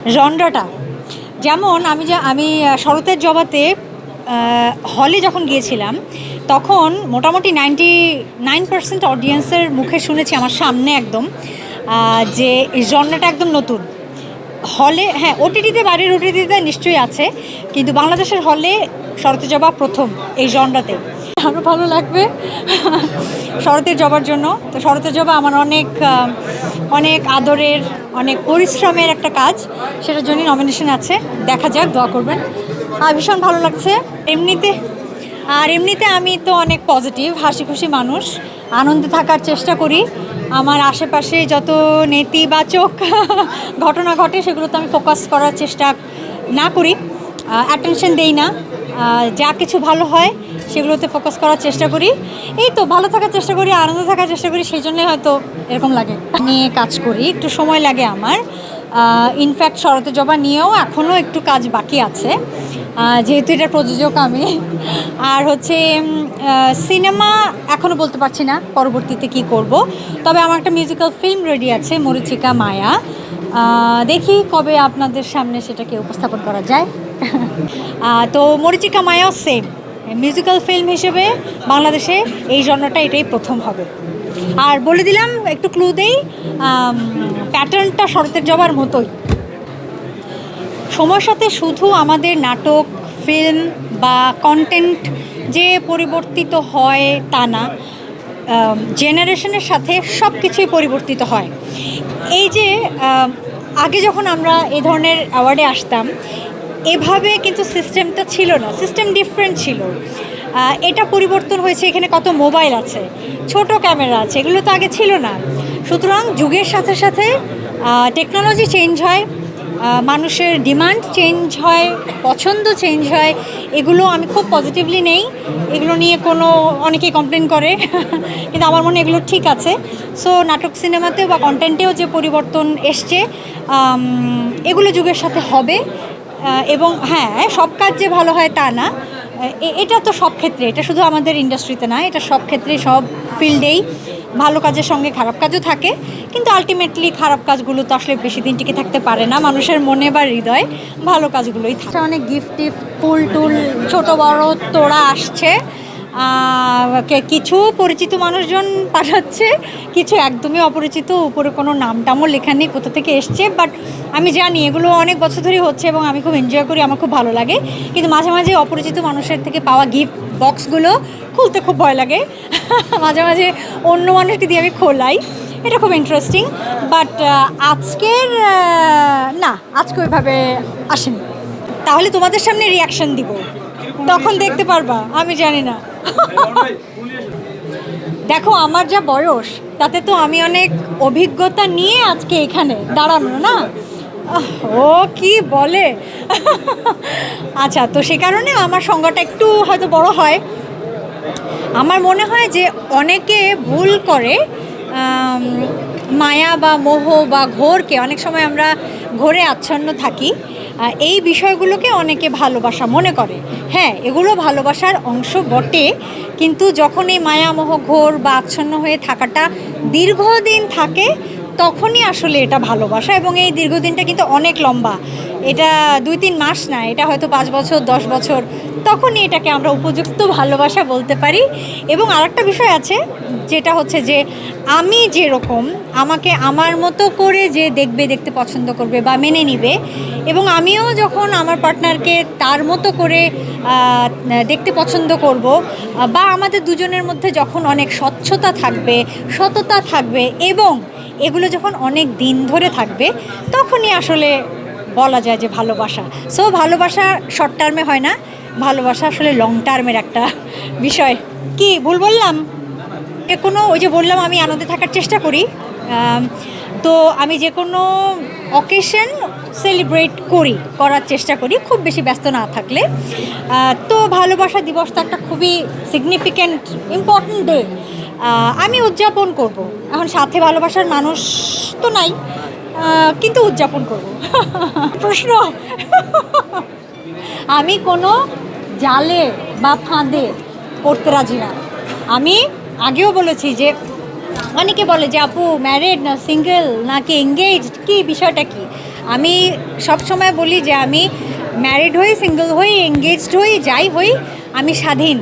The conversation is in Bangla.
জনরাটা যেমন আমি যে, আমি শরতের জবাতে হলে যখন গিয়েছিলাম, তখন মোটামুটি নাইনটি নাইন পার্সেন্ট অডিয়েন্সের মুখে শুনেছি আমার সামনে একদম যে জনরাটা একদম নতুন। হলে হ্যাঁ ওটিটিতে বাইরের ওটিটিতে নিশ্চয়ই আছে, কিন্তু বাংলাদেশের হলে শরতের জবা প্রথম এই জনরাতে আরও ভালো লাগবে। শরতের জবার জন্য। তো শরতের জবা আমার অনেক অনেক আদরের, অনেক পরিশ্রমের একটা কাজ। সেটার জন্যই নমিনেশন আছে। দেখা যাক, দোয়া করবেন। আর ভীষণ ভালো লাগছে। এমনিতে, আর এমনিতে আমি তো অনেক পজিটিভ হাসি খুশি মানুষ। আনন্দে থাকার চেষ্টা করি। আমার আশেপাশে যত নেতিবাচক ঘটনা ঘটে সেগুলো তো আমি ফোকাস করার চেষ্টা না করি। অ্যাটেনশন দেই না। যা কিছু ভালো হয় সেগুলোতে ফোকাস করার চেষ্টা করি। এই তো ভালো থাকার চেষ্টা করি, আনন্দ থাকার চেষ্টা করি সেই জন্যই হয়তো এরকম লাগে। নিয়ে কাজ করি, একটু সময় লাগে আমার। ইনফ্যাক্ট শরতে জবা নিয়েও এখনও একটু কাজ বাকি আছে। যেহেতু এটা প্রযোজক আমি। আর হচ্ছে সিনেমা এখনও বলতে পারছি না পরবর্তীতে কি করব। তবে আমার একটা মিউজিক্যাল ফিল্ম রেডি আছে, মরিচিকা মায়া। দেখি কবে আপনাদের সামনে সেটাকে উপস্থাপন করা যায়। তো মরিচিকা মায়াও সেম মিউজিক্যাল ফিল্ম হিসেবে বাংলাদেশে এই জন্যটা এটাই প্রথম হবে। আর বলে দিলাম, একটু ক্লু দেই প্যাটার্নটা শরতের জবার মতোই। সময়ের সাথে শুধু আমাদের নাটক ফিল্ম বা কন্টেন্ট যে পরিবর্তিত হয় তা না জেনারেশনের সাথে সব কিছুই পরিবর্তিত হয়। এই যে আগে যখন আমরা এই ধরনের অ্যাওয়ার্ডে আসতাম এভাবে কিন্তু সিস্টেমটা ছিল না সিস্টেম ডিফারেন্ট ছিল। এটা পরিবর্তন হয়েছে, এখানে কত মোবাইল আছে, ছোট ক্যামেরা আছে, এগুলো তো আগে ছিল না। সুতরাং যুগের সাথে সাথে টেকনোলজি চেঞ্জ হয় মানুষের ডিমান্ড চেঞ্জ হয়, পছন্দ চেঞ্জ হয়, এগুলো আমি খুব পজিটিভলি নেই। এগুলো নিয়ে কোনো, অনেকেই কমপ্লেন করে, কিন্তু আমার মনে এগুলো ঠিক আছে। সো নাটক সিনেমাতেও বা কন্টেন্টেও যে পরিবর্তন এসছে এগুলো যুগের সাথে হবে। এবং হ্যাঁ সব কাজ যে ভালো হয় তা না। এটা তো সব ক্ষেত্রে, এটা শুধু আমাদের ইন্ডাস্ট্রিতে না, এটা সব ক্ষেত্রে সব ফিল্ডেই ভালো কাজের সঙ্গে খারাপ কাজও থাকে, কিন্তু আলটিমেটলি খারাপ কাজগুলো তো আসলে বেশি দিন টিকে থাকতে পারে না, মানুষের মনে বা হৃদয়ে ভালো কাজগুলোই থাকে। অনেক গিফট টিফট ফুল টুল ছোটো বড়ো তোড়া আসছে কিছু পরিচিত মানুষজন পাঠাচ্ছে, কিছু একদমই অপরিচিত, উপরে কোনো নাম টামও লেখা নেই কোথা থেকে এসছে বাট আমি জানি এগুলো অনেক বছর ধরেই হচ্ছে এবং আমি খুব এনজয় করি, আমার খুব ভালো লাগে। কিন্তু মাঝে মাঝে অপরিচিত মানুষের থেকে পাওয়া গিফট বক্সগুলো খুলতে খুব ভয় লাগে। মাঝে মাঝে অন্য মানুষকে দিয়ে আমি খোলাই, এটা খুব ইন্টারেস্টিং বাট আজকের না, আজকে ওইভাবে আসেনি। তাহলে তোমাদের সামনে রিয়াকশন দিব। তখন দেখতে পারবা, আমি জানি না। দেখো, আমার যা বয়স, তাতে তো আমি অনেক অভিজ্ঞতা নিয়ে আজকে এখানে দাঁড়ানো, না? ও কি বলে? আচ্ছা তো সে কারণে আমার সংজ্ঞাটা একটু হয়তো বড় হয়। আমার মনে হয় যে অনেকে ভুল করে মায়া বা মোহ বা ঘোরকে অনেক সময় আমরা ঘোরে আচ্ছন্ন থাকি। এই বিষয়গুলোকে অনেকে ভালোবাসা মনে করে। হ্যাঁ এগুলো ভালোবাসার অংশ বটে, কিন্তু যখন এই মায়া, মোহ, ঘোর বা আচ্ছন্ন হয়ে থাকাটা দীর্ঘদিন থাকে তখনই আসলে এটা ভালোবাসা এবং এই দীর্ঘদিনটা কিন্তু অনেক লম্বা। এটা দুই তিন মাস না, এটা হয়তো পাঁচ বছর, দশ বছর, তখনই এটাকে আমরা উপযুক্ত ভালোবাসা বলতে পারি। এবং আরেকটা বিষয় আছে, যেটা হচ্ছে যে আমি যেরকম, আমাকে আমার মতো করে যে দেখবে, দেখতে পছন্দ করবে বা মেনে নিবে এবং আমিও যখন আমার পার্টনারকে তার মতো করে দেখতে পছন্দ করব বা আমাদের দুজনের মধ্যে যখন অনেক স্বচ্ছতা থাকবে, সততা থাকবে এবং এগুলো যখন অনেক দিন ধরে থাকবে, তখনই আসলে বলা যায় যে ভালোবাসা। সো ভালোবাসা শর্ট টার্মে হয় না, ভালোবাসা আসলে লং টার্মের একটা বিষয়। কি, ভুল বললাম? কোনো, ওই যে বললাম আমি আনন্দে থাকার চেষ্টা করি। তো আমি যে কোনো অকেশন সেলিব্রেট করি, করার চেষ্টা করি, খুব বেশি ব্যস্ত না থাকলে। তো ভালোবাসা দিবস তো একটা খুবই সিগনিফিক্যান্ট ইম্পর্ট্যান্ট ডে আমি উদযাপন করব। এখন সাথে ভালোবাসার মানুষ তো নাই কিন্তু উদযাপন করব। প্রশ্ন, আমি কোনো জালে বা ফাঁদে পড়তে রাজি না। আমি আগেও বলেছি যে অনেকে বলে যে, আপু ম্যারিড না সিঙ্গেল নাকি এঙ্গেজড কি বিষয়টা কি? আমি সব সময় বলি যে, আমি ম্যারিড হই সিঙ্গেল হই এঙ্গেজড হই, যাই হই, আমি স্বাধীন।